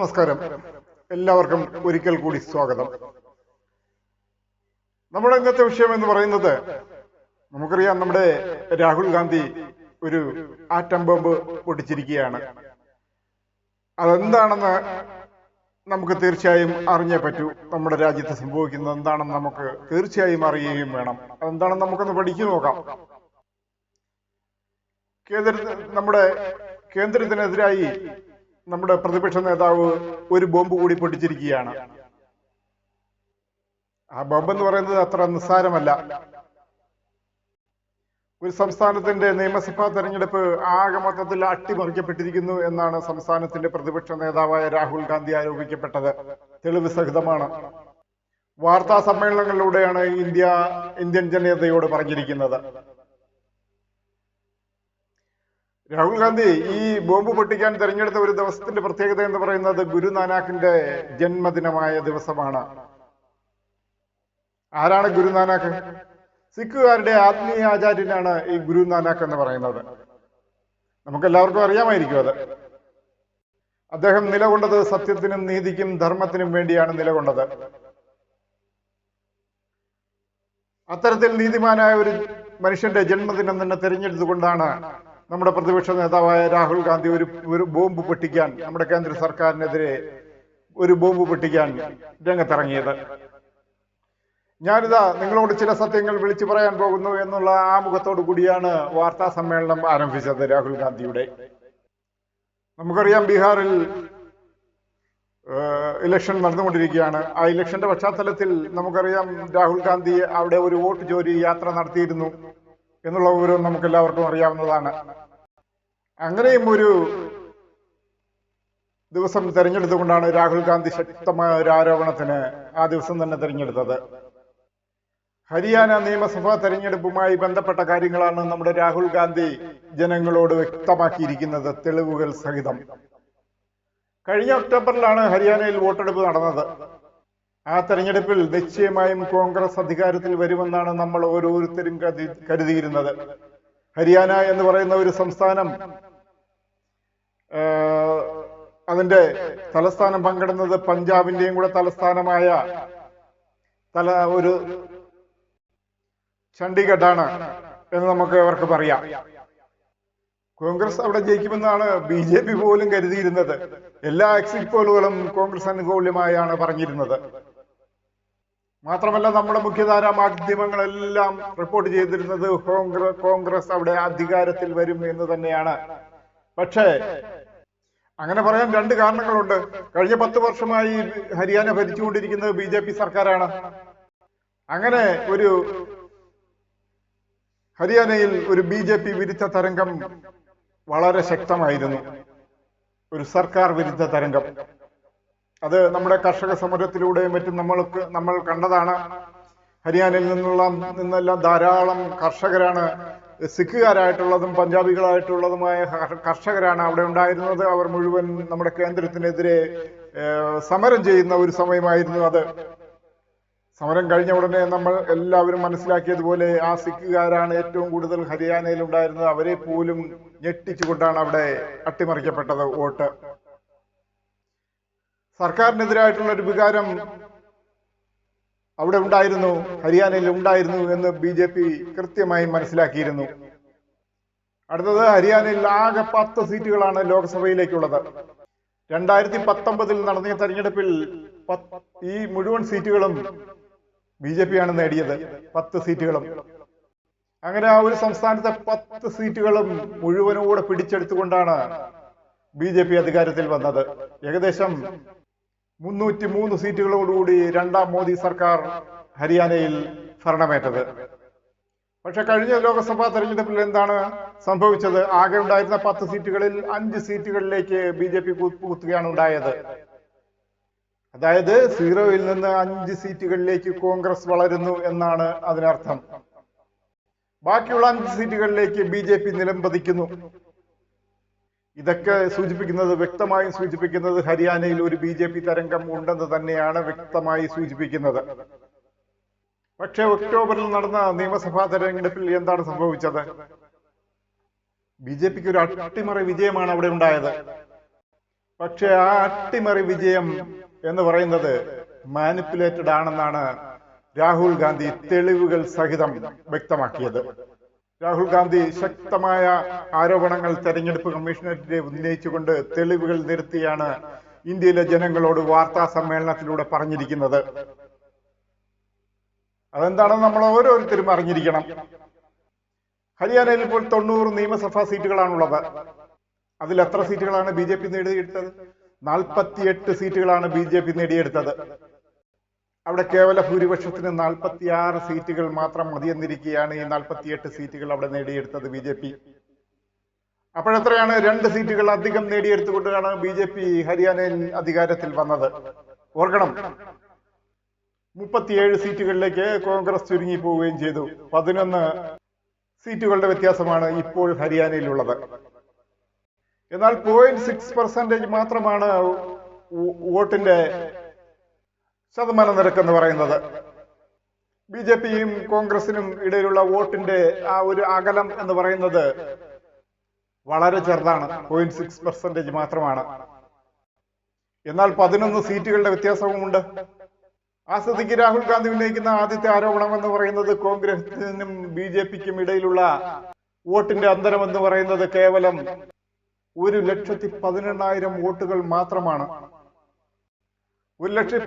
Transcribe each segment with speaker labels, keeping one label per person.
Speaker 1: നമസ്കാരം. എല്ലാവർക്കും ഒരിക്കൽ കൂടി സ്വാഗതം. നമ്മുടെ ഇന്നത്തെ വിഷയം എന്ന് പറയുന്നത് നമുക്കറിയാം നമ്മുടെ രാഹുൽ ഗാന്ധി ഒരു ആറ്റം ബോംബ് പൊട്ടിച്ചിരിക്കുകയാണ്. അതെന്താണെന്ന് നമുക്ക് തീർച്ചയായും അറിഞ്ഞേ പറ്റൂ. നമ്മുടെ രാജ്യത്ത് സംഭവിക്കുന്നത് എന്താണെന്ന് നമുക്ക് തീർച്ചയായും അറിയുകയും വേണം. അതെന്താണെന്ന് നമുക്കൊന്ന് പഠിച്ചു നോക്കാം. കേന്ദ്ര നമ്മുടെ കേന്ദ്രത്തിനെതിരായി നമ്മുടെ പ്രതിപക്ഷ നേതാവ് ഒരു ബോംബ് കൂടി പൊട്ടിച്ചിരിക്കുകയാണ്. ആ ബോംബ് എന്ന് പറയുന്നത് അത്ര നിസ്സാരമല്ല. ഒരു സംസ്ഥാനത്തിന്റെ നിയമസഭാ തെരഞ്ഞെടുപ്പ് ആകെ മൊത്തത്തിൽ അട്ടിമറിക്കപ്പെട്ടിരിക്കുന്നു എന്നാണ് സംസ്ഥാനത്തിന്റെ പ്രതിപക്ഷ നേതാവായ രാഹുൽ ഗാന്ധി ആരോപിക്കപ്പെട്ടത്. തെളിവ് സഹിതമാണ്. വാർത്താ സമ്മേളനങ്ങളിലൂടെയാണ് ഇന്ത്യ ഇന്ത്യൻ ജനതയോട് പറഞ്ഞിരിക്കുന്നത്. രാഹുൽ ഗാന്ധി ഈ ബോംബ് പൊട്ടിക്കാൻ തെരഞ്ഞെടുത്ത ഒരു ദിവസത്തിന്റെ പ്രത്യേകത എന്ന് പറയുന്നത് ഗുരുനാനാക്കിന്റെ ജന്മദിനമായ ദിവസമാണ്. ആരാണ് ഗുരുനാനാക്ക് സിഖുകാരുടെ ആത്മീയ ആചാര്യനാണ് ഈ ഗുരുനാനാക്ക് എന്ന് പറയുന്നത്. നമുക്ക് എല്ലാവർക്കും അറിയാമായിരിക്കും അത്. അദ്ദേഹം നിലകൊണ്ടത് സത്യത്തിനും നീതിക്കും ധർമ്മത്തിനും വേണ്ടിയാണ് നിലകൊണ്ടത്. അത്തരത്തിൽ നീതിമാനായ ഒരു മനുഷ്യന്റെ ജന്മദിനം തന്നെ തിരഞ്ഞെടുത്തുകൊണ്ടാണ് നമ്മുടെ പ്രതിപക്ഷ നേതാവായ രാഹുൽ ഗാന്ധി ഒരു ഒരു ബോംബ് പൊട്ടിക്കാൻ നമ്മുടെ കേന്ദ്ര സർക്കാരിനെതിരെ ഒരു ബോംബ് പൊട്ടിക്കാൻ രംഗത്തിറങ്ങിയത്. ഞാനിതാ നിങ്ങളോട് ചില സത്യങ്ങൾ വിളിച്ചു പറയാൻ പോകുന്നു എന്നുള്ള ആമുഖത്തോടു കൂടിയാണ് വാർത്താ സമ്മേളനം ആരംഭിച്ചത് രാഹുൽ ഗാന്ധിയുടെ. നമുക്കറിയാം ബീഹാറിൽ ഇലക്ഷൻ നടന്നുകൊണ്ടിരിക്കുകയാണ്. ആ ഇലക്ഷന്റെ പശ്ചാത്തലത്തിൽ നമുക്കറിയാം രാഹുൽ ഗാന്ധി അവിടെ ഒരു വോട്ട് ജോലി യാത്ര നടത്തിയിരുന്നു. എന്നുള്ള വിവരം നമുക്ക് എല്ലാവർക്കും അറിയാവുന്നതാണ്. അങ്ങനെയും ഒരു ദിവസം തെരഞ്ഞെടുത്തുകൊണ്ടാണ് രാഹുൽ ഗാന്ധി ശക്തമായ ഒരു ആരോപണത്തിന് ആ ദിവസം തന്നെ തെരഞ്ഞെടുത്തത്. ഹരിയാന നിയമസഭാ തെരഞ്ഞെടുപ്പുമായി ബന്ധപ്പെട്ട കാര്യങ്ങളാണ് നമ്മുടെ രാഹുൽ ഗാന്ധി ജനങ്ങളോട് വ്യക്തമാക്കിയിരിക്കുന്നത് തെളിവുകൾ സഹിതം. കഴിഞ്ഞ ഒക്ടോബറിലാണ് ഹരിയാനയിൽ വോട്ടെടുപ്പ് നടന്നത്. ആ തെരഞ്ഞെടുപ്പിൽ നിശ്ചയമായും കോൺഗ്രസ് അധികാരത്തിൽ വരുമെന്നാണ് നമ്മൾ ഓരോരുത്തരും കരുതി കരുതിയിരുന്നത്. ഹരിയാന എന്ന് പറയുന്ന ഒരു സംസ്ഥാനം അതിന്റെ തലസ്ഥാനം പങ്കിടുന്നത് പഞ്ചാബിന്റെയും കൂടെ തലസ്ഥാനമായ തല ഒരു ചണ്ഡീഗഡാണ് എന്ന് നമുക്ക് അവർക്ക് പറയാം. കോൺഗ്രസ് അവിടെ ജയിക്കുമെന്നാണ് ബി ജെ പി പോലും കരുതിയിരുന്നത്. എല്ലാ എക്സിറ്റ് പോളുകളും കോൺഗ്രസ് അനുകൂല്യമായാണ് പറഞ്ഞിരുന്നത്. മാത്രമല്ല നമ്മുടെ മുഖ്യധാര മാധ്യമങ്ങളെല്ലാം റിപ്പോർട്ട് ചെയ്തിരുന്നത് കോൺഗ്രസ് കോൺഗ്രസ് അവിടെ അധികാരത്തിൽ വരും എന്ന് തന്നെയാണ്. പക്ഷേ അങ്ങനെ പറയാൻ രണ്ട് കാരണങ്ങളുണ്ട്. കഴിഞ്ഞ പത്ത് വർഷമായി ഹരിയാന ഭരിച്ചുകൊണ്ടിരിക്കുന്നത് ബി ജെ പി സർക്കാരാണ്. അങ്ങനെ ഒരു ഹരിയാനയിൽ ഒരു ബി ജെ പി വിരുദ്ധ തരംഗം വളരെ ശക്തമായിരുന്നു. ഒരു സർക്കാർ വിരുദ്ധ തരംഗം. അത് നമ്മുടെ കർഷക സമരത്തിലൂടെയും മറ്റും നമ്മൾക്ക് നമ്മൾ കണ്ടതാണ്. ഹരിയാനയിൽ നിന്നുള്ള നിന്നെല്ലാം ധാരാളം കർഷകരാണ് സിഖുകാരായിട്ടുള്ളതും പഞ്ചാബികളായിട്ടുള്ളതുമായ കർഷകരാണ് അവിടെ ഉണ്ടായിരുന്നത്. അവർ മുഴുവൻ നമ്മുടെ കേന്ദ്രത്തിനെതിരെ സമരം ചെയ്യുന്ന ഒരു സമയമായിരുന്നു അത്. സമരം കഴിഞ്ഞ ഉടനെ നമ്മൾ എല്ലാവരും മനസ്സിലാക്കിയതുപോലെ ആ സിഖുകാരാണ് ഏറ്റവും കൂടുതൽ ഹരിയാനയിൽ ഉണ്ടായിരുന്നത്. അവരെ പോലും ഞെട്ടിച്ചുകൊണ്ടാണ് അവിടെ അട്ടിമറിക്കപ്പെട്ടത് വോട്ട്. സർക്കാരിനെതിരായിട്ടുള്ള ഒരു വികാരം അവിടെ ഉണ്ടായിരുന്നു ഹരിയാനയിൽ ഉണ്ടായിരുന്നു എന്ന് ബി ജെ പി കൃത്യമായി മനസ്സിലാക്കിയിരുന്നു. അടുത്തത് ഹരിയാനയിൽ ആകെ പത്ത് സീറ്റുകളാണ് ലോക്സഭയിലേക്കുള്ളത്. രണ്ടായിരത്തി പത്തൊമ്പതിൽ നടന്ന തെരഞ്ഞെടുപ്പിൽ ഈ മുഴുവൻ സീറ്റുകളും ബി ജെ പി ആണ് നേടിയത് പത്ത് സീറ്റുകളും. അങ്ങനെ ആ ഒരു സംസ്ഥാനത്തെ പത്ത് സീറ്റുകളും മുഴുവനും കൂടെ പിടിച്ചെടുത്തുകൊണ്ടാണ് ബി ജെ പി അധികാരത്തിൽ വന്നത്. ഏകദേശം മുന്നൂറ്റി മൂന്ന് സീറ്റുകളോടുകൂടി രണ്ടാം മോദി സർക്കാർ ഹരിയാനയിൽ ഭരണമേറ്റത്. പക്ഷെ കഴിഞ്ഞ ലോക്സഭാ തെരഞ്ഞെടുപ്പിൽ എന്താണ് സംഭവിച്ചത്? ആകെ ഉണ്ടായിരുന്ന പത്ത് സീറ്റുകളിൽ അഞ്ച് സീറ്റുകളിലേക്ക് ബി ജെ പി കുത്തുകയാണ് ഉണ്ടായത്. അതായത് സീറോയിൽ നിന്ന് അഞ്ച് സീറ്റുകളിലേക്ക് കോൺഗ്രസ് വളരുന്നു എന്നാണ് അതിനർത്ഥം. ബാക്കിയുള്ള അഞ്ച് സീറ്റുകളിലേക്ക് ബി ജെ പി നിലംപതിക്കുന്നു. ഇതൊക്കെ സൂചിപ്പിക്കുന്നത് വ്യക്തമായും സൂചിപ്പിക്കുന്നത് ഹരിയാനയിൽ ഒരു ബി ജെ പി തരംഗം ഉണ്ടെന്ന് തന്നെയാണ് വ്യക്തമായി സൂചിപ്പിക്കുന്നത്. പക്ഷേ ഒക്ടോബറിൽ നടന്ന നിയമസഭാ തെരഞ്ഞെടുപ്പിൽ എന്താണ് സംഭവിച്ചത്? ബി ജെ പിക്ക് ഒരു അട്ടിമറി വിജയമാണ് അവിടെ ഉണ്ടായത്. പക്ഷേ ആ അട്ടിമറി വിജയം എന്ന് പറയുന്നത് മാനിപ്പുലേറ്റഡ് ആണെന്നാണ് രാഹുൽ ഗാന്ധി തെളിവുകൾ സഹിതം വ്യക്തമാക്കിയത്. രാഹുൽ ഗാന്ധി ശക്തമായ ആരോപണങ്ങൾ തെരഞ്ഞെടുപ്പ് കമ്മീഷനെതിരെ ഉന്നയിച്ചുകൊണ്ട് തെളിവുകൾ നിരത്തിയാണ് ഇന്ത്യയിലെ ജനങ്ങളോട് വാർത്താ സമ്മേളനത്തിലൂടെ പറഞ്ഞിരിക്കുന്നത്. അതെന്താണെന്ന് നമ്മൾ ഓരോരുത്തരും അറിഞ്ഞിരിക്കണം. ഹരിയാനയിൽ ഇപ്പോൾ തൊണ്ണൂറ് നിയമസഭാ സീറ്റുകളാണുള്ളത്. അതിൽ എത്ര സീറ്റുകളാണ് ബി ജെ പി നേടിയെടുത്തത്? നാൽപ്പത്തിയെട്ട് സീറ്റുകളാണ് ബി ജെ പി നേടിയെടുത്തത്. അവിടെ കേവല ഭൂരിപക്ഷത്തിന് നാൽപ്പത്തിയാറ് സീറ്റുകൾ മാത്രം മതിയെന്നിരിക്കുകയാണ് ഈ നാൽപ്പത്തിയെട്ട് സീറ്റുകൾ അവിടെ നേടിയെടുത്തത് ബി ജെ പി. അപ്പോഴെത്രയാണ് രണ്ട് സീറ്റുകൾ അധികം നേടിയെടുത്തുകൊണ്ടാണ് ബി ജെ പി ഹരിയാനയിൽ അധികാരത്തിൽ വന്നത്. ഓർക്കണം മുപ്പത്തിയേഴ് സീറ്റുകളിലേക്ക് കോൺഗ്രസ് ചുരുങ്ങി പോവുകയും ചെയ്തു. പതിനൊന്ന് സീറ്റുകളുടെ വ്യത്യാസമാണ് ഇപ്പോൾ ഹരിയാനയിലുള്ളത്. എന്നാൽ പോയിന്റ് സിക്സ് പെർസെന്റേജ് മാത്രമാണ് വോട്ടിന്റെ ശതമാന നിരക്ക് എന്ന് പറയുന്നത്. ബി ജെ പിയും കോൺഗ്രസിനും ഇടയിലുള്ള വോട്ടിന്റെ ആ ഒരു അകലം എന്ന് പറയുന്നത് വളരെ ചെറുതാണ്. പോയിന്റ് സിക്സ് പെർസെന്റേജ് മാത്രമാണ്. എന്നാൽ പതിനൊന്ന് സീറ്റുകളുടെ വ്യത്യാസവുമുണ്ട്. ആ സ്ഥിതിക്ക് രാഹുൽ ഗാന്ധി ഉന്നയിക്കുന്ന ആദ്യത്തെ ആരോപണം എന്ന് പറയുന്നത് കോൺഗ്രസിനും ബി ജെ പിക്കും ഇടയിലുള്ള വോട്ടിന്റെ അന്തരം എന്ന് പറയുന്നത് കേവലം ഒരു ലക്ഷത്തി പതിനെണ്ണായിരം വോട്ടുകൾ മാത്രമാണ്. ഒരു ലക്ഷത്തി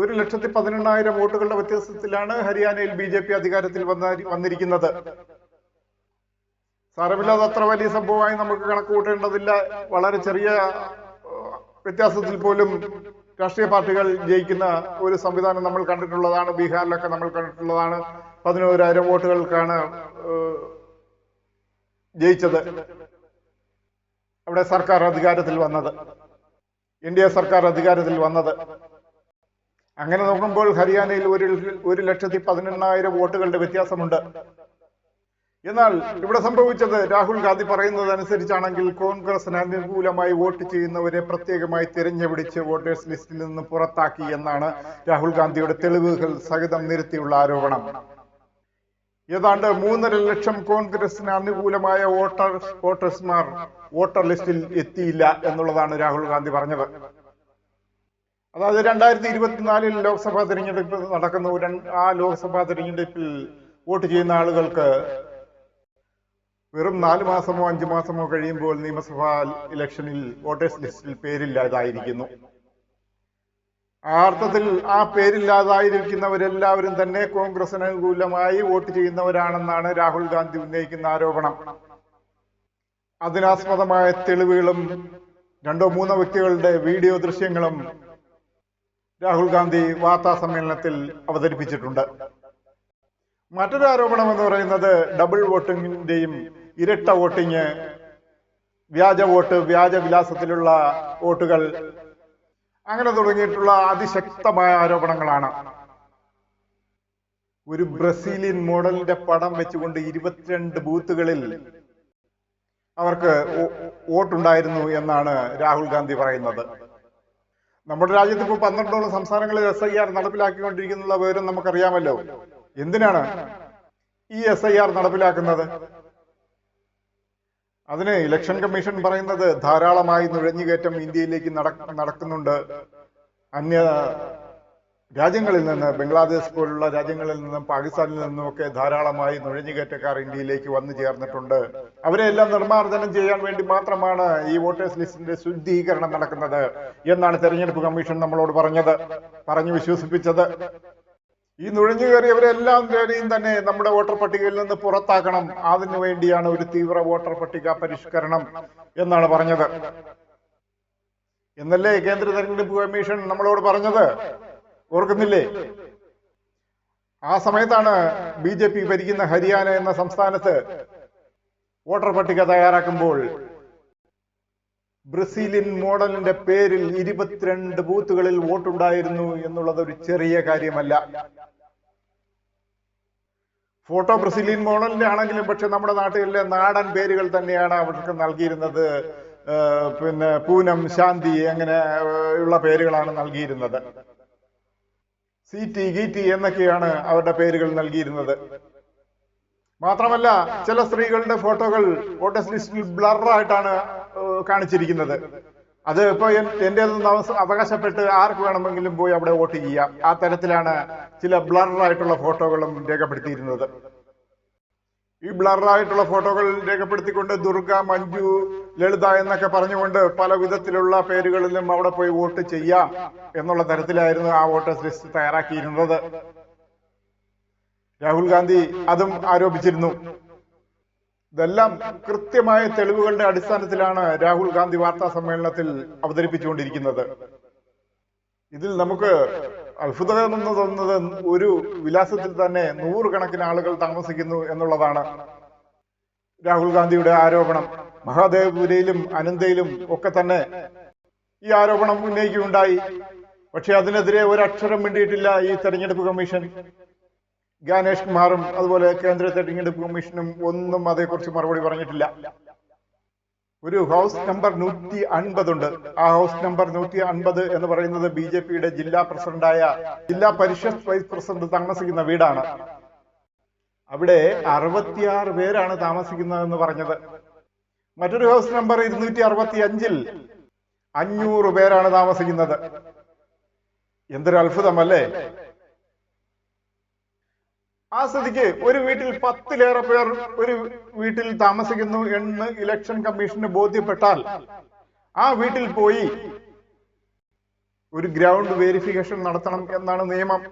Speaker 1: ഒരു ലക്ഷത്തി പതിനെണ്ണായിരം വോട്ടുകളുടെ വ്യത്യാസത്തിലാണ് ഹരിയാനയിൽ ബി ജെ പി അധികാരത്തിൽ വന്ന വന്നിരിക്കുന്നത്. സാരമില്ലാതെ അത്ര വലിയ സംഭവമായി നമുക്ക് കണക്ക് കൂട്ടേണ്ടതില്ല വളരെ ചെറിയ വ്യത്യാസത്തിൽ പോലും രാഷ്ട്രീയ പാർട്ടികൾ ജയിക്കുന്ന ഒരു സംവിധാനം നമ്മൾ കണ്ടിട്ടുള്ളതാണ്. ബീഹാറിലൊക്കെ നമ്മൾ കണ്ടിട്ടുള്ളതാണ്. പതിനോരായിരം വോട്ടുകൾക്കാണ് ജയിച്ചത്. അവിടെ സർക്കാർ അധികാരത്തിൽ വന്നത്. എ സർക്കാർ അധികാരത്തിൽ വന്നത്. അങ്ങനെ നോക്കുമ്പോൾ ഹരിയാനയിൽ ഒരു ഒരു ലക്ഷത്തി പതിനെണ്ണായിരം വോട്ടുകളുടെ വ്യത്യാസമുണ്ട്. എന്നാൽ ഇവിടെ സംഭവിച്ചത് രാഹുൽ ഗാന്ധി പറയുന്നത് അനുസരിച്ചാണെങ്കിൽ കോൺഗ്രസിന് അനുകൂലമായി വോട്ട് ചെയ്യുന്നവരെ പ്രത്യേകമായി തിരഞ്ഞുപിടിച്ച് വോട്ടേഴ്സ് ലിസ്റ്റിൽ നിന്ന് പുറത്താക്കി എന്നാണ് രാഹുൽ ഗാന്ധിയുടെ തെളിവുകൾ സഹിതം നിരത്തിയുള്ള ആരോപണം. ഏതാണ്ട് മൂന്നര ലക്ഷം കോൺഗ്രസിന് അനുകൂലമായ വോട്ടർ വോട്ടേഴ്സ്മാർ വോട്ടർ ലിസ്റ്റിൽ എത്തിയില്ല എന്നുള്ളതാണ് രാഹുൽ ഗാന്ധി പറഞ്ഞത്. അതായത് രണ്ടായിരത്തി ഇരുപത്തിനാലിൽ ലോക്സഭാ തിരഞ്ഞെടുപ്പ് നടക്കുന്ന ആ ലോക്സഭാ തിരഞ്ഞെടുപ്പിൽ വോട്ട് ചെയ്യുന്ന ആളുകൾക്ക് വെറും നാല് മാസമോ അഞ്ചു മാസമോ കഴിയുമ്പോൾ നിയമസഭാ ഇലക്ഷനിൽ വോട്ടേഴ്സ് ലിസ്റ്റിൽ പേരില്ലാതായിരിക്കുന്നു. ആ അർത്ഥത്തിൽ ആ പേരില്ലാതായിരിക്കുന്നവരെല്ലാവരും തന്നെ കോൺഗ്രസിന് അനുകൂലമായി വോട്ട് ചെയ്യുന്നവരാണെന്നാണ് രാഹുൽ ഗാന്ധി ഉന്നയിക്കുന്ന ആരോപണം. അതിനാസ്പദമായ തെളിവുകളും രണ്ടോ മൂന്നോ വ്യക്തികളുടെ വീഡിയോ ദൃശ്യങ്ങളും രാഹുൽ ഗാന്ധി വാർത്താ സമ്മേളനത്തിൽ അവതരിപ്പിച്ചിട്ടുണ്ട്. മറ്റൊരു ആരോപണം എന്ന് പറയുന്നത് ഡബിൾ വോട്ടിങ്ങിന്റെയും ഇരട്ട വോട്ടിങ് വ്യാജ വോട്ട് വ്യാജ വിലാസത്തിലുള്ള വോട്ടുകൾ അങ്ങനെ തുടങ്ങിയിട്ടുള്ള അതിശക്തമായ ആരോപണങ്ങളാണ്. ഒരു ബ്രസീലിയൻ മോഡലിന്റെ പടം വെച്ചുകൊണ്ട് ഇരുപത്തിരണ്ട് ബൂത്തുകളിൽ അവർക്ക് വോട്ടുണ്ടായിരുന്നു എന്നാണ് രാഹുൽ ഗാന്ധി പറയുന്നത്. നമ്മുടെ രാജ്യത്ത് ഇപ്പോൾ പന്ത്രണ്ടോളം സംസ്ഥാനങ്ങളിൽ എസ് ഐ ആർ നടപ്പിലാക്കിക്കൊണ്ടിരിക്കുന്ന വിവരം നമുക്കറിയാമല്ലോ. എന്തിനാണ് ഈ എസ് ഐ ആർ നടപ്പിലാക്കുന്നത്? അതിന് ഇലക്ഷൻ കമ്മീഷൻ പറയുന്നത് ധാരാളമായി നുഴഞ്ഞുകയറ്റം ഇന്ത്യയിലേക്ക് നടക്കുന്നുണ്ട്. അന്യ രാജ്യങ്ങളിൽ നിന്ന് ബംഗ്ലാദേശ് പോലുള്ള രാജ്യങ്ങളിൽ നിന്നും പാകിസ്ഥാനിൽ നിന്നും ഒക്കെ ധാരാളമായി നുഴഞ്ഞുകയറ്റക്കാർ ഇന്ത്യയിലേക്ക് വന്നു ചേർന്നിട്ടുണ്ട്. അവരെ എല്ലാം നിർമ്മാർജനം ചെയ്യാൻ വേണ്ടി മാത്രമാണ് ഈ വോട്ടേഴ്സ് ലിസ്റ്റിന്റെ ശുദ്ധീകരണം നടക്കുന്നത് എന്നാണ് തെരഞ്ഞെടുപ്പ് കമ്മീഷൻ നമ്മളോട് പറഞ്ഞത് പറഞ്ഞു വിശ്വസിപ്പിച്ചത്. ഈ നുഴഞ്ഞു കയറിയവരെല്ലാം പേരെയും തന്നെ നമ്മുടെ വോട്ടർ പട്ടികയിൽ നിന്ന് പുറത്താക്കണം. അതിനു വേണ്ടിയാണ് ഒരു തീവ്ര വോട്ടർ പട്ടിക പരിഷ്കരണം എന്നാണ് പറഞ്ഞത്. എന്നല്ലേ കേന്ദ്ര തെരഞ്ഞെടുപ്പ് കമ്മീഷൻ നമ്മളോട് പറഞ്ഞത്? ഓർക്കുന്നില്ലേ? ആ സമയത്താണ് ബി ജെ പി ഭരിക്കുന്ന ഹരിയാന എന്ന സംസ്ഥാനത്ത് വോട്ടർ പട്ടിക തയ്യാറാക്കുമ്പോൾ ബ്രസീലിൻ മോഡലിന്റെ പേരിൽ ഇരുപത്തിരണ്ട് ബൂത്തുകളിൽ വോട്ടുണ്ടായിരുന്നു എന്നുള്ളത് ഒരു ചെറിയ കാര്യമല്ല. ഫോട്ടോ ബ്രസീലിയൻ മോഡലിന്റെ ആണെങ്കിലും പക്ഷെ നമ്മുടെ നാട്ടിലെ നാടൻ പേരുകൾ തന്നെയാണ് അവർക്ക് നൽകിയിരുന്നത്. പിന്നെ പൂനം ശാന്തി അങ്ങനെ ഉള്ള പേരുകളാണ് നൽകിയിരുന്നത്. സീറ്റി ഗീറ്റി എന്നൊക്കെയാണ് അവരുടെ പേരുകൾ നൽകിയിരുന്നത്. മാത്രമല്ല ചില സ്ത്രീകളുടെ ഫോട്ടോകൾ വോട്ടേഴ്സ് ലിസ്റ്റിൽ ബ്ലറായിട്ടാണ് കാണിച്ചിരിക്കുന്നത്. അത് ഇപ്പൊ എന്റെ അവകാശപ്പെട്ട് ആർക്ക് വേണമെങ്കിലും പോയി അവിടെ വോട്ട് ചെയ്യാം. ആ തരത്തിലാണ് ചില ബ്ലറായിട്ടുള്ള ഫോട്ടോകളും രേഖപ്പെടുത്തിയിരുന്നത്. ഈ ബ്ലറായിട്ടുള്ള ഫോട്ടോകൾ രേഖപ്പെടുത്തിക്കൊണ്ട് ദുർഗ മഞ്ജു ലളിത എന്നൊക്കെ പറഞ്ഞുകൊണ്ട് പല വിധത്തിലുള്ള പേരുകളിലും അവിടെ പോയി വോട്ട് ചെയ്യാം എന്നുള്ള തരത്തിലായിരുന്നു ആ വോട്ടേഴ്സ് ലിസ്റ്റ് തയ്യാറാക്കിയിരുന്നത്. രാഹുൽ ഗാന്ധി അതും ആരോപിച്ചിരുന്നു. ഇതെല്ലാം കൃത്യമായ തെളിവുകളുടെ അടിസ്ഥാനത്തിലാണ് രാഹുൽ ഗാന്ധി വാർത്താ സമ്മേളനത്തിൽ അവതരിപ്പിച്ചുകൊണ്ടിരിക്കുന്നത്. ഇതിൽ നമുക്ക് അത്ഭുതമെന്ന് തോന്നുന്നത് ഒരു വിലാസത്തിൽ തന്നെ നൂറുകണക്കിന് ആളുകൾ താമസിക്കുന്നു എന്നുള്ളതാണ് രാഹുൽ ഗാന്ധിയുടെ ആരോപണം. മഹാദേവപുരയിലും അനന്തയിലും ഒക്കെ തന്നെ ഈ ആരോപണം ഉന്നയിക്കുകയുണ്ടായി. പക്ഷെ അതിനെതിരെ ഒരക്ഷരം മിണ്ടിയിട്ടില്ല ഈ തെരഞ്ഞെടുപ്പ് കമ്മീഷൻ. ഗാനേഷ് കുമാറും അതുപോലെ കേന്ദ്ര തെരഞ്ഞെടുപ്പ് കമ്മീഷനും ഒന്നും അതേക്കുറിച്ച് മറുപടി പറഞ്ഞിട്ടില്ല. ഒരു ഹൗസ് നമ്പർ നൂറ്റി അൻപതുണ്ട് ആ ഹൗസ് നമ്പർ നൂറ്റി അൻപത് എന്ന് പറയുന്നത് ബി ജെ പിയുടെ ജില്ലാ പ്രസിഡന്റായ ജില്ലാ പരിഷത്ത് വൈസ് പ്രസിഡന്റ് താമസിക്കുന്ന വീടാണ്. അവിടെ അറുപത്തിയാറ് പേരാണ് താമസിക്കുന്നതെന്ന് പറഞ്ഞത്. മറ്റൊരു ഹൗസ് നമ്പർ ഇരുന്നൂറ്റി അറുപത്തി അഞ്ചിൽ അഞ്ഞൂറ് പേരാണ് താമസിക്കുന്നത്. എന്തൊരു അത്ഭുതമല്ലേ ആ സ്ഥിതിക്ക് ഒരു വീട്ടിൽ പത്തിലേറെ പേർ ഒരു വീട്ടിൽ താമസിക്കുന്നു എന്ന് ഇലക്ഷൻ കമ്മീഷന് ബോധ്യപ്പെട്ടാൽ ആ വീട്ടിൽ പോയി ഒരു ഗ്രൗണ്ട് വെരിഫിക്കേഷൻ നടത്തണം എന്നാണ് നിയമം.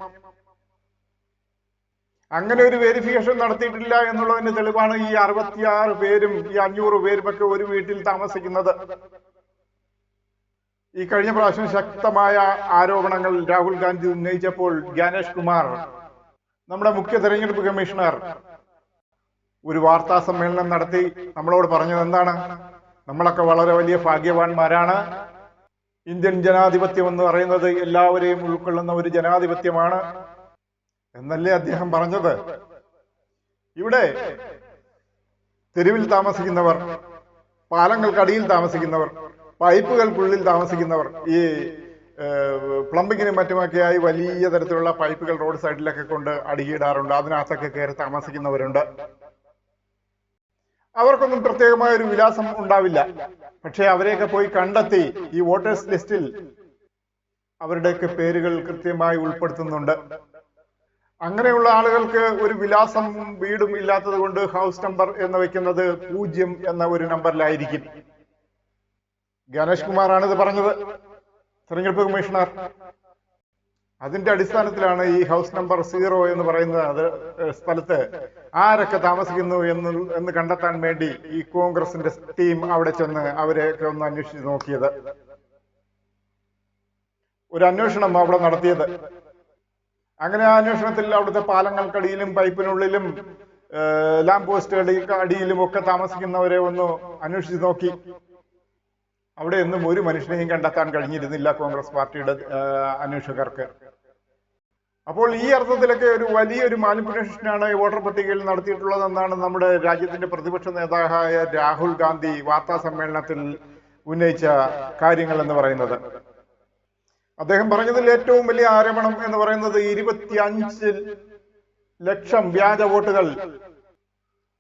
Speaker 1: അങ്ങനെ ഒരു വെരിഫിക്കേഷൻ നടത്തിയിട്ടില്ല എന്നുള്ളതിന്റെ തെളിവാണ് ഈ അറുപത്തിയാറ് പേരും ഈ അഞ്ഞൂറ് പേരും ഒക്കെ ഒരു വീട്ടിൽ താമസിക്കുന്നത്. ഈ കഴിഞ്ഞ പ്രാവശ്യം ശക്തമായ ആരോപണങ്ങൾ രാഹുൽ ഗാന്ധി ഉന്നയിച്ചപ്പോൾ ജ്ഞാനേഷ് കുമാർ നമ്മുടെ മുഖ്യ തെരഞ്ഞെടുപ്പ് കമ്മീഷണർ ഒരു വാർത്താ സമ്മേളനം നടത്തി നമ്മളോട് പറഞ്ഞത് എന്താണ്? നമ്മളൊക്കെ വളരെ വലിയ ഭാഗ്യവാന്മാരാണ്. ഇന്ത്യൻ ജനാധിപത്യം എന്ന് പറയുന്നത് എല്ലാവരെയും ഉൾക്കൊള്ളുന്ന ഒരു ജനാധിപത്യമാണ് എന്നല്ലേ അദ്ദേഹം പറഞ്ഞത്? ഇവിടെ തെരുവിൽ താമസിക്കുന്നവർ പാലങ്ങൾക്കടിയിൽ താമസിക്കുന്നവർ പൈപ്പുകൾക്കുള്ളിൽ താമസിക്കുന്നവർ ഈ പ്ലംബിങ്ങിനും മറ്റുമൊക്കെയായി വലിയ തരത്തിലുള്ള പൈപ്പുകൾ റോഡ് സൈഡിലൊക്കെ കൊണ്ട് അടിയിടാറുണ്ട് അതിനകത്തൊക്കെ കയറി താമസിക്കുന്നവരുണ്ട്. അവർക്കൊന്നും പ്രത്യേകമായ ഒരു വിലാസം ഉണ്ടാവില്ല. പക്ഷെ അവരെയൊക്കെ പോയി കണ്ടെത്തി ഈ വോട്ടേഴ്സ് ലിസ്റ്റിൽ അവരുടെയൊക്കെ പേരുകൾ കൃത്യമായി ഉൾപ്പെടുത്തുന്നുണ്ട്. അങ്ങനെയുള്ള ആളുകൾക്ക് ഒരു വിലാസം വീടും ഇല്ലാത്തത് കൊണ്ട് ഹൗസ് നമ്പർ എന്ന് വെക്കുന്നത് പൂജ്യം എന്ന ഒരു നമ്പറിലായിരിക്കും. ഗണേഷ് കുമാറാണ് ഇത് പറഞ്ഞത്. തെരഞ്ഞെടുപ്പ് കമ്മീഷണർ. അതിന്റെ അടിസ്ഥാനത്തിലാണ് ഈ ഹൗസ് നമ്പർ സീറോ എന്ന് പറയുന്ന അത് സ്ഥലത്ത് ആരൊക്കെ താമസിക്കുന്നു എന്ന് എന്ന് കണ്ടെത്താൻ വേണ്ടി ഈ കോൺഗ്രസിന്റെ ടീം അവിടെ ചെന്ന് അവരെയൊക്കെ ഒന്ന് അന്വേഷിച്ച് നോക്കിയത്. ഒരു അന്വേഷണം അവിടെ നടത്തിയത്. അങ്ങനെ ആ അന്വേഷണത്തിൽ അവിടുത്തെ പാലങ്ങൾക്കടിയിലും പൈപ്പിനുള്ളിലും ലാംപ് പോസ്റ്റുകളുടെ അടിയിലും ഒക്കെ താമസിക്കുന്നവരെ ഒന്ന് അന്വേഷിച്ച് നോക്കി. അവിടെ ഒന്നും ഒരു മനുഷ്യനെയും കണ്ടെത്താൻ കഴിഞ്ഞിരുന്നില്ല കോൺഗ്രസ് പാർട്ടിയുടെ അന്വേഷകർക്ക്. അപ്പോൾ ഈ അർത്ഥത്തിലൊക്കെ ഒരു വലിയൊരു മാനിപ്പുലേഷനാണ് വോട്ടർ പട്ടികയിൽ നടത്തിയിട്ടുള്ളതെന്നാണ് നമ്മുടെ രാജ്യത്തിന്റെ പ്രതിപക്ഷ നേതാവായ രാഹുൽ ഗാന്ധി വാർത്താ സമ്മേളനത്തിൽ ഉന്നയിച്ച കാര്യങ്ങൾ എന്ന് പറയുന്നത്. അദ്ദേഹം പറഞ്ഞതിൽ ഏറ്റവും വലിയ ആരോപണം എന്ന് പറയുന്നത് ഇരുപത്തിയഞ്ച് ലക്ഷം വ്യാജ വോട്ടുകൾ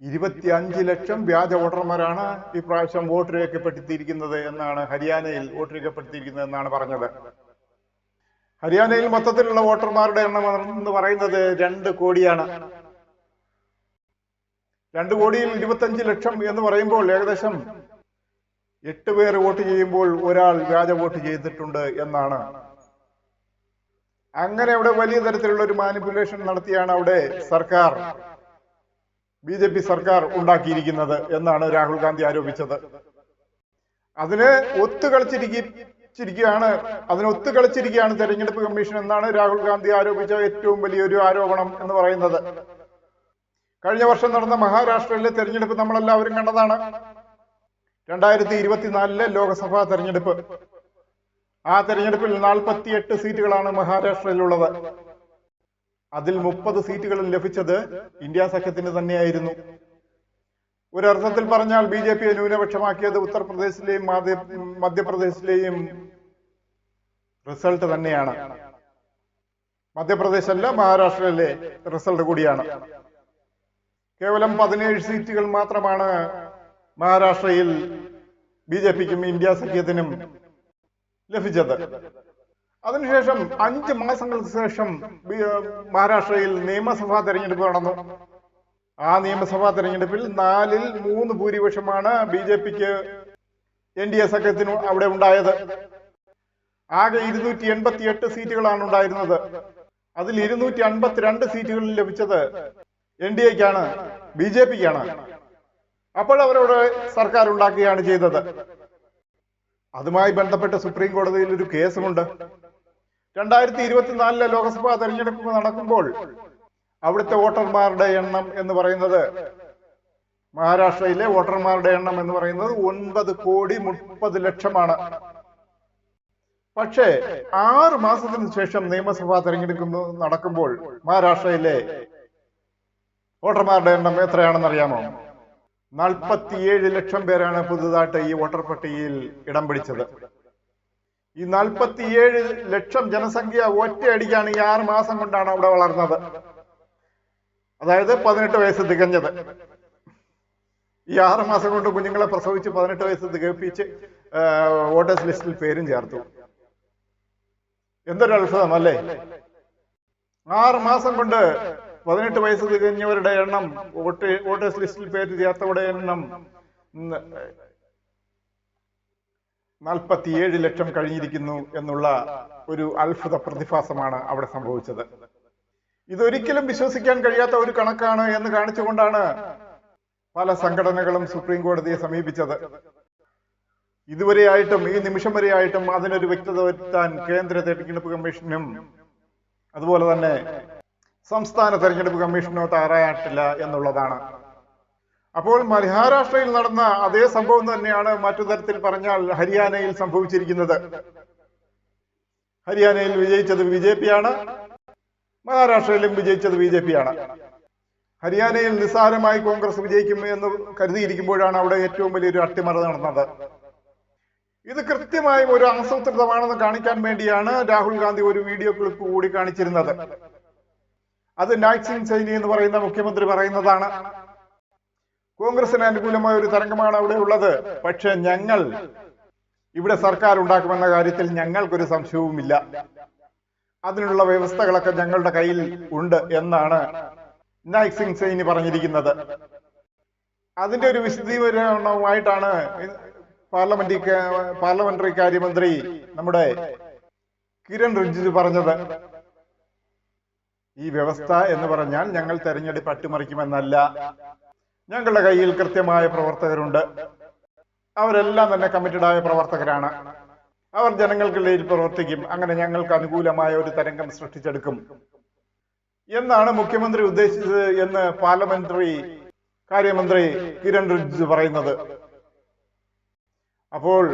Speaker 1: ഇരുപത്തിയഞ്ച് ലക്ഷം വ്യാജ വോട്ടർമാരാണ് ഇപ്രാവശ്യം പ്രാവശ്യം വോട്ട് രേഖപ്പെടുത്തിയിരിക്കുന്നത് എന്നാണ് ഹരിയാനയിൽ വോട്ട് രേഖപ്പെടുത്തിയിരിക്കുന്നത് എന്നാണ് പറഞ്ഞത്. ഹരിയാനയിൽ മൊത്തത്തിലുള്ള വോട്ടർമാരുടെ എണ്ണം എന്ന് പറയുന്നത് രണ്ട് കോടിയാണ്. രണ്ട് കോടിയിൽ ഇരുപത്തഞ്ച് ലക്ഷം എന്ന് പറയുമ്പോൾ ഏകദേശം എട്ട് പേർ വോട്ട് ചെയ്യുമ്പോൾ ഒരാൾ വ്യാജ വോട്ട് ചെയ്തിട്ടുണ്ട് എന്നാണ്. അങ്ങനെ അവിടെ വലിയ തരത്തിലുള്ള ഒരു മാനിപ്പുലേഷൻ നടത്തിയാണ് അവിടെ സർക്കാർ. ബി ജെ പി സർക്കാർ ഉണ്ടാക്കിയിരിക്കുന്നത് എന്നാണ് രാഹുൽ ഗാന്ധി ആരോപിച്ചത്. അതിന് ഒത്തുകളിച്ചിരിക്കുകയാണ് അതിന് ഒത്തുകളിച്ചിരിക്കുകയാണ് തെരഞ്ഞെടുപ്പ് കമ്മീഷൻ എന്നാണ് രാഹുൽ ഗാന്ധി ആരോപിച്ച ഏറ്റവും വലിയൊരു ആരോപണം എന്ന് പറയുന്നത്. കഴിഞ്ഞ വർഷം നടന്ന മഹാരാഷ്ട്രയിലെ തെരഞ്ഞെടുപ്പ് നമ്മളെല്ലാവരും കണ്ടതാണ്. രണ്ടായിരത്തി ഇരുപത്തിനാലിലെ ലോക്സഭാ തെരഞ്ഞെടുപ്പ്. ആ തെരഞ്ഞെടുപ്പിൽ നാൽപ്പത്തിയെട്ട് സീറ്റുകളാണ് മഹാരാഷ്ട്രയിലുള്ളത്. അതിൽ മുപ്പത് സീറ്റുകളും ലഭിച്ചത് ഇന്ത്യ സഖ്യത്തിന് തന്നെയായിരുന്നു. ഒരർത്ഥത്തിൽ പറഞ്ഞാൽ ബി ജെ പിയെ ന്യൂനപക്ഷമാക്കിയത് ഉത്തർപ്രദേശിലെയും മധ്യപ്രദേശിലെയും റിസൾട്ട് തന്നെയാണ്. മധ്യപ്രദേശ് അല്ല മഹാരാഷ്ട്രയിലെ റിസൾട്ട് കൂടിയാണ്. കേവലം പതിനേഴ് സീറ്റുകൾ മാത്രമാണ് മഹാരാഷ്ട്രയിൽ ബി ജെ പിക്കും ഇന്ത്യ സഖ്യത്തിനും ലഭിച്ചത്. അതിനുശേഷം അഞ്ച് മാസങ്ങൾക്ക് ശേഷം മഹാരാഷ്ട്രയിൽ നിയമസഭാ തെരഞ്ഞെടുപ്പ് നടന്നു. ആ നിയമസഭാ തെരഞ്ഞെടുപ്പിൽ നാലിൽ മൂന്ന് ഭൂരിപക്ഷമാണ് ബി ജെ പിക്ക് എൻ ഡി എ സഖ്യത്തിന് അവിടെ ഉണ്ടായത്. ആകെ ഇരുന്നൂറ്റി എൺപത്തി എട്ട് സീറ്റുകളാണ് ഉണ്ടായിരുന്നത്. അതിൽ ഇരുന്നൂറ്റി അൻപത്തിരണ്ട് സീറ്റുകളിൽ ലഭിച്ചത് എൻ ഡി എക്കാണ് ബി ജെ പിക്കാണ്. അപ്പോൾ അവരോട് സർക്കാർ ഉണ്ടാക്കുകയാണ് ചെയ്തത്. അതുമായി ബന്ധപ്പെട്ട് സുപ്രീം കോടതിയിൽ ഒരു കേസുമുണ്ട്. രണ്ടായിരത്തി ഇരുപത്തിനാലിലെ ലോക്സഭാ തെരഞ്ഞെടുപ്പ് നടക്കുമ്പോൾ അവിടുത്തെ വോട്ടർമാരുടെ എണ്ണം എന്ന് പറയുന്നത് മഹാരാഷ്ട്രയിലെ വോട്ടർമാരുടെ എണ്ണം എന്ന് പറയുന്നത് ഒൻപത് കോടി മുപ്പത് ലക്ഷമാണ്. പക്ഷേ ആറ് മാസത്തിന് ശേഷം നിയമസഭാ തെരഞ്ഞെടുപ്പ് നടക്കുമ്പോൾ മഹാരാഷ്ട്രയിലെ വോട്ടർമാരുടെ എണ്ണം എത്രയാണെന്ന് അറിയാമോ നാൽപ്പത്തിയേഴ് ലക്ഷം പേരാണ് പുതുതായിട്ട് ഈ വോട്ടർ പട്ടികയിൽ ഇടം പിടിച്ചത്. ഈ നാൽപ്പത്തിയേഴ് ലക്ഷം ജനസംഖ്യ ഒറ്റയടിക്കാണ് ഈ ആറ് മാസം കൊണ്ടാണ് അവിടെ വളർന്നത്. അതായത് പതിനെട്ട് വയസ്സ് തികഞ്ഞത്. ഈ ആറ് മാസം കൊണ്ട് കുഞ്ഞുങ്ങളെ പ്രസവിച്ച് പതിനെട്ട് വയസ്സ് തികപ്പിച്ച് വോട്ടേഴ്സ് ലിസ്റ്റിൽ പേരും ചേർത്തു. എന്തൊരു അത്ഭുതം അല്ലേ? ആറ് മാസം കൊണ്ട് പതിനെട്ട് വയസ്സ് തികഞ്ഞവരുടെ എണ്ണം വോട്ട് വോട്ടേഴ്സ് ലിസ്റ്റിൽ പേര് ചേർത്തവരുടെ എണ്ണം നാൽപ്പത്തിയേഴ് ലക്ഷം കഴിഞ്ഞിരിക്കുന്നു എന്നുള്ള ഒരു അത്ഭുത പ്രതിഭാസമാണ് അവിടെ സംഭവിച്ചത്. ഇതൊരിക്കലും വിശ്വസിക്കാൻ കഴിയാത്ത ഒരു കണക്കാണ് എന്ന് കാണിച്ചുകൊണ്ടാണ് പല സംഘടനകളും സുപ്രീം കോടതിയെ സമീപിച്ചത്. ഇതുവരെയായിട്ടും ഈ നിമിഷം വരെയായിട്ടും അതിനൊരു വ്യക്തത വരുത്താൻ കേന്ദ്ര തെരഞ്ഞെടുപ്പ് കമ്മീഷനും അതുപോലെ തന്നെ സംസ്ഥാന തെരഞ്ഞെടുപ്പ് കമ്മീഷനോ തയ്യാറായിട്ടില്ല എന്നുള്ളതാണ്. അപ്പോൾ മഹാരാഷ്ട്രയിൽ നടന്ന അതേ സംഭവം തന്നെയാണ് മറ്റു തരത്തിൽ പറഞ്ഞാൽ ഹരിയാനയിൽ സംഭവിച്ചിരിക്കുന്നത്. ഹരിയാനയിൽ വിജയിച്ചത് ബി ജെ പി ആണ് മഹാരാഷ്ട്രയിലും വിജയിച്ചത് ബി ജെ പി ആണ് ഹരിയാനയിൽ നിസ്സാരമായി കോൺഗ്രസ് വിജയിക്കും എന്ന് കരുതിയിരിക്കുമ്പോഴാണ് അവിടെ ഏറ്റവും വലിയൊരു അട്ടിമറി നടന്നത്. ഇത് കൃത്യമായും ഒരു ആസൂത്രിതമാണെന്ന് കാണിക്കാൻ വേണ്ടിയാണ് രാഹുൽ ഗാന്ധി ഒരു വീഡിയോ ക്ലിപ്പ് കൂടി കാണിച്ചിരുന്നത്. അത് നാഗ് സിംഗ് സൈനി എന്ന് പറയുന്ന മുഖ്യമന്ത്രി പറയുന്നതാണ്. കോൺഗ്രസിന് അനുകൂലമായ ഒരു തരംഗമാണ് അവിടെ ഉള്ളത്. പക്ഷെ ഞങ്ങൾ ഇവിടെ സർക്കാർ ഉണ്ടാക്കുമെന്ന കാര്യത്തിൽ ഞങ്ങൾക്കൊരു സംശയവുമില്ല. അതിനുള്ള വ്യവസ്ഥകളൊക്കെ ഞങ്ങളുടെ കയ്യിൽ ഉണ്ട് എന്നാണ് നായിക് സിംഗ് സൈനി പറഞ്ഞിരിക്കുന്നത്. അതിന്റെ ഒരു വിശദീകരണവുമായിട്ടാണ് പാർലമെന്റി പാർലമെന്ററി കാര്യമന്ത്രി നമ്മുടെ കിരൺ റിജിജു പറഞ്ഞത്. ഈ വ്യവസ്ഥ എന്ന് പറഞ്ഞാൽ ഞങ്ങൾ തെരഞ്ഞെടുപ്പ് അട്ടിമറിക്കുമെന്നല്ല. ഞങ്ങളുടെ കയ്യിൽ കൃത്യമായ പ്രവർത്തകരുണ്ട്. അവരെല്ലാം തന്നെ കമ്മിറ്റഡായ പ്രവർത്തകരാണ്. അവർ ജനങ്ങൾക്കിടയിൽ പ്രവർത്തിക്കും. അങ്ങനെ ഞങ്ങൾക്ക് അനുകൂലമായ ഒരു തരംഗം സൃഷ്ടിച്ചെടുക്കും. എന്നാണ് മുഖ്യമന്ത്രി ഉദ്ദേശിച്ചത് എന്ന് പാർലമെന്ററി കാര്യമന്ത്രി കിരൺ റിജിജു പറയുന്നത്. അപ്പോൾ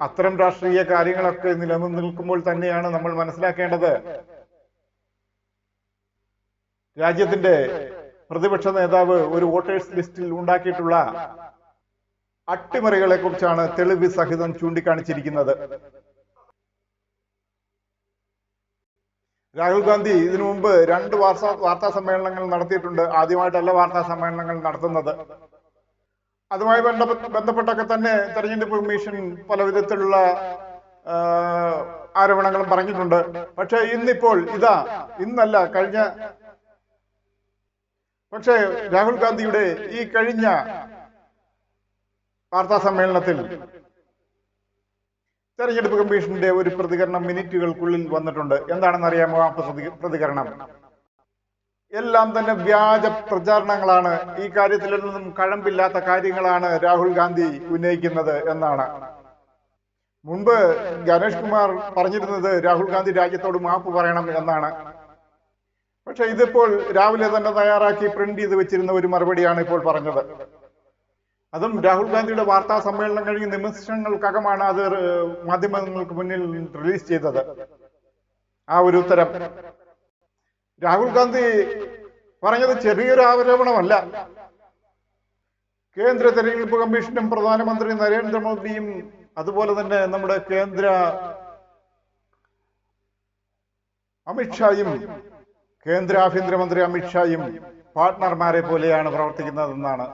Speaker 1: അത്തരം രാഷ്ട്രീയ കാര്യങ്ങളൊക്കെ നിൽക്കുമ്പോൾ തന്നെയാണ് നമ്മൾ മനസ്സിലാക്കേണ്ടത്. രാജ്യത്തിന്റെ പ്രതിപക്ഷ നേതാവ് ഒരു വോട്ടേഴ്സ് ലിസ്റ്റിൽ ഉണ്ടാക്കിയിട്ടുള്ള അട്ടിമറികളെ കുറിച്ചാണ് തെളിവ് സഹിതം ചൂണ്ടിക്കാണിച്ചിരിക്കുന്നത്. രാഹുൽ ഗാന്ധി ഇതിനു മുമ്പ് രണ്ട് വാർത്താ വാർത്താ സമ്മേളനങ്ങൾ നടത്തിയിട്ടുണ്ട്. ആദ്യമായിട്ടല്ല വാർത്താ സമ്മേളനങ്ങൾ നടത്തുന്നത്. അതുമായി ബന്ധപ്പെട്ടൊക്കെ തന്നെ തെരഞ്ഞെടുപ്പ് കമ്മീഷൻ പല വിധത്തിലുള്ള ആരോപണങ്ങളും പറഞ്ഞിട്ടുണ്ട്. പക്ഷെ ഇന്നിപ്പോൾ ഇതാ ഇന്നല്ല കഴിഞ്ഞ പക്ഷേ രാഹുൽ ഗാന്ധിയുടെ ഈ കഴിഞ്ഞ വാർത്താ സമ്മേളനത്തിൽ തെരഞ്ഞെടുപ്പ് കമ്മീഷന്റെ ഒരു പ്രതികരണം മിനിറ്റുകൾക്കുള്ളിൽ വന്നിട്ടുണ്ട്. എന്താണെന്ന് അറിയാമോ ആ പ്രതികരണം? എല്ലാം തന്നെ വ്യാജ പ്രചാരണങ്ങളാണ്. ഈ കാര്യത്തിലൊന്നും കഴമ്പില്ലാത്ത കാര്യങ്ങളാണ് രാഹുൽ ഗാന്ധി ഉന്നയിക്കുന്നത് എന്നാണ്. മുൻപ് ഗണേഷ് കുമാർ പറഞ്ഞിരുന്നത് രാഹുൽ ഗാന്ധി രാജ്യത്തോട് മാപ്പ് പറയണം എന്നാണ്. പക്ഷെ ഇതിപ്പോൾ രാവിലെ തന്നെ തയ്യാറാക്കി പ്രിന്റ് ചെയ്ത് വെച്ചിരുന്ന ഒരു മറുപടിയാണ് ഇപ്പോൾ പറഞ്ഞത്. അതും രാഹുൽ ഗാന്ധിയുടെ വാർത്താ സമ്മേളനം കഴിഞ്ഞ് നിമിഷങ്ങൾക്കകമാണ് അത് മാധ്യമങ്ങൾക്ക് മുന്നിൽ റിലീസ് ചെയ്തത്. ആ ഒരു ഉത്തരം. രാഹുൽ ഗാന്ധി പറഞ്ഞത് ചെറിയൊരു ആരോപണമല്ല. കേന്ദ്ര തെരഞ്ഞെടുപ്പ് കമ്മീഷനും പ്രധാനമന്ത്രി നരേന്ദ്രമോദിയും അതുപോലെ തന്നെ നമ്മുടെ കേന്ദ്ര അമിത്ഷായും കേന്ദ്ര ആഭ്യന്തരമന്ത്രി അമിത്ഷായും പാർട്ട്ണർമാരെ പോലെയാണ് പ്രവർത്തിക്കുന്നതെന്നാണ്.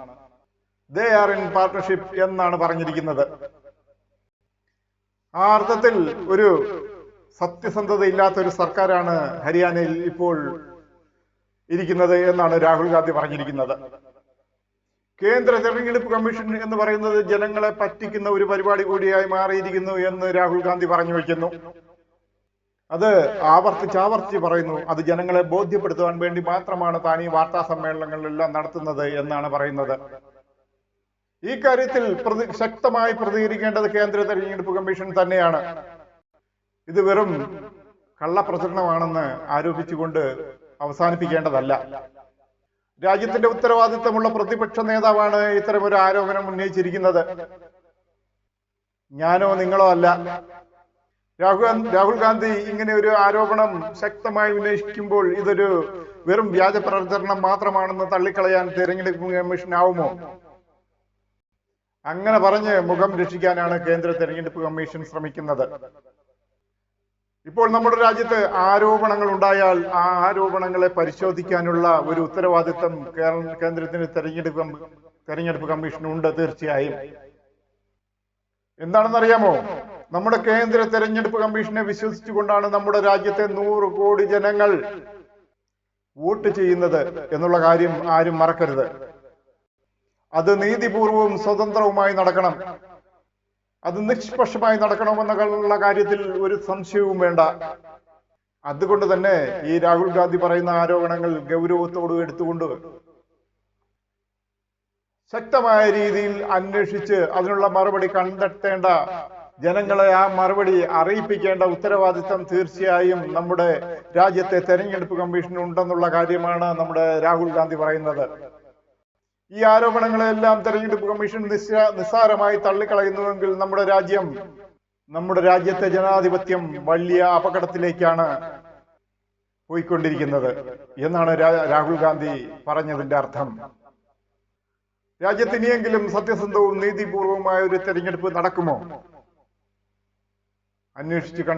Speaker 1: ദേ ആർ ഇൻ പാർട്ണർഷിപ്പ് എന്നാണ് പറഞ്ഞിരിക്കുന്നത്. ആ അർത്ഥത്തിൽ ഒരു സത്യസന്ധത ഇല്ലാത്ത ഒരു സർക്കാരാണ് ഹരിയാനയിൽ ഇപ്പോൾ ഇരിക്കുന്നത് എന്നാണ് രാഹുൽ ഗാന്ധി പറഞ്ഞിരിക്കുന്നത്. കേന്ദ്ര തെരഞ്ഞെടുപ്പ് കമ്മീഷൻ എന്ന് പറയുന്നത് ജനങ്ങളെ പറ്റിക്കുന്ന ഒരു പരിപാടി കൂടിയായി മാറിയിരിക്കുന്നു എന്ന് രാഹുൽ ഗാന്ധി പറഞ്ഞു വയ്ക്കുന്നു അത് ആവർത്തിച്ച് ആവർത്തിച്ച് പറയുന്നു. അത് ജനങ്ങളെ ബോധ്യപ്പെടുത്തുവാൻ വേണ്ടി മാത്രമാണ് താൻ ഈ വാർത്താ സമ്മേളനങ്ങളിലെല്ലാം നടത്തുന്നത് എന്നാണ് പറയുന്നത്. ഈ കാര്യത്തിൽ പ്രതി ശക്തമായി പ്രതികരിക്കേണ്ടത് കേന്ദ്ര തെരഞ്ഞെടുപ്പ് കമ്മീഷൻ തന്നെയാണ്. ഇത് വെറും കള്ളപ്രചരണമാണെന്ന് ആരോപിച്ചുകൊണ്ട് അവസാനിപ്പിക്കേണ്ടതല്ല. രാജ്യത്തിന്റെ ഉത്തരവാദിത്തമുള്ള പ്രതിപക്ഷ നേതാവാണ് ഇത്തരം ഒരു ആരോപണം ഉന്നയിച്ചിരിക്കുന്നത്. ഞാനോ നിങ്ങളോ അല്ല. രാഹുൽ രാഹുൽ ഗാന്ധി ഇങ്ങനെ ഒരു ആരോപണം ശക്തമായി ഉന്നയിക്കുമ്പോൾ ഇതൊരു വെറും വ്യാജ പ്രചരണം മാത്രമാണെന്ന് തള്ളിക്കളയാൻ തെരഞ്ഞെടുപ്പ് കമ്മീഷൻ ആവുമോ? അങ്ങനെ പറഞ്ഞ് മുഖം രക്ഷിക്കാനാണ് കേന്ദ്ര തെരഞ്ഞെടുപ്പ് കമ്മീഷൻ ശ്രമിക്കുന്നത്. ഇപ്പോൾ നമ്മുടെ രാജ്യത്ത് ആരോപണങ്ങൾ ഉണ്ടായാൽ ആ ആരോപണങ്ങളെ പരിശോധിക്കാനുള്ള ഒരു ഉത്തരവാദിത്തം കേന്ദ്രത്തിന് തെരഞ്ഞെടുപ്പ് തെരഞ്ഞെടുപ്പ് തെരഞ്ഞെടുപ്പ് കമ്മീഷനുണ്ട് തീർച്ചയായും. എന്താണെന്നറിയാമോ? നമ്മുടെ കേന്ദ്ര തെരഞ്ഞെടുപ്പ് കമ്മീഷനെ വിശ്വസിച്ചുകൊണ്ടാണ് നമ്മുടെ രാജ്യത്തെ നൂറ് കോടി ജനങ്ങൾ വോട്ട് ചെയ്യുന്നത് എന്നുള്ള കാര്യം ആരും മറക്കരുത്. അത് നീതിപൂർവവും സ്വതന്ത്രവുമായി നടക്കണം. അത് നിഷ്പക്ഷമായി നടക്കണമെന്നുള്ള കാര്യത്തിൽ ഒരു സംശയവും വേണ്ട. അതുകൊണ്ട് തന്നെ ഈ രാഹുൽ ഗാന്ധി പറയുന്ന ആരോപണങ്ങൾ ഗൗരവത്തോട് എടുത്തുകൊണ്ട് ശക്തമായ രീതിയിൽ അന്വേഷിച്ച് അതിനുള്ള മറുപടി കണ്ടെത്തേണ്ട ജനങ്ങളെ ആ മറുപടി അറിയിപ്പിക്കേണ്ട ഉത്തരവാദിത്തം തീർച്ചയായും നമ്മുടെ രാജ്യത്തെ തെരഞ്ഞെടുപ്പ് കമ്മീഷന് ഉണ്ടെന്നുള്ള കാര്യമാണ് നമ്മുടെ രാഹുൽ ഗാന്ധി പറയുന്നത്. ഈ ആരോപണങ്ങളെല്ലാം തെരഞ്ഞെടുപ്പ് കമ്മീഷൻ നിസ്സാ നിസ്സാരമായി തള്ളിക്കളയുന്നുവെങ്കിൽ നമ്മുടെ രാജ്യം നമ്മുടെ രാജ്യത്തെ ജനാധിപത്യം വലിയ അപകടത്തിലേക്കാണ് പോയിക്കൊണ്ടിരിക്കുന്നത് എന്നാണ് രാഹുൽ ഗാന്ധി പറഞ്ഞതിന്റെ അർത്ഥം. രാജ്യത്തിനെങ്കിലും സത്യസന്ധവും നീതിപൂർവവുമായ ഒരു തെരഞ്ഞെടുപ്പ് നടക്കുമോ? അന്വേഷിച്ച് കണ്ട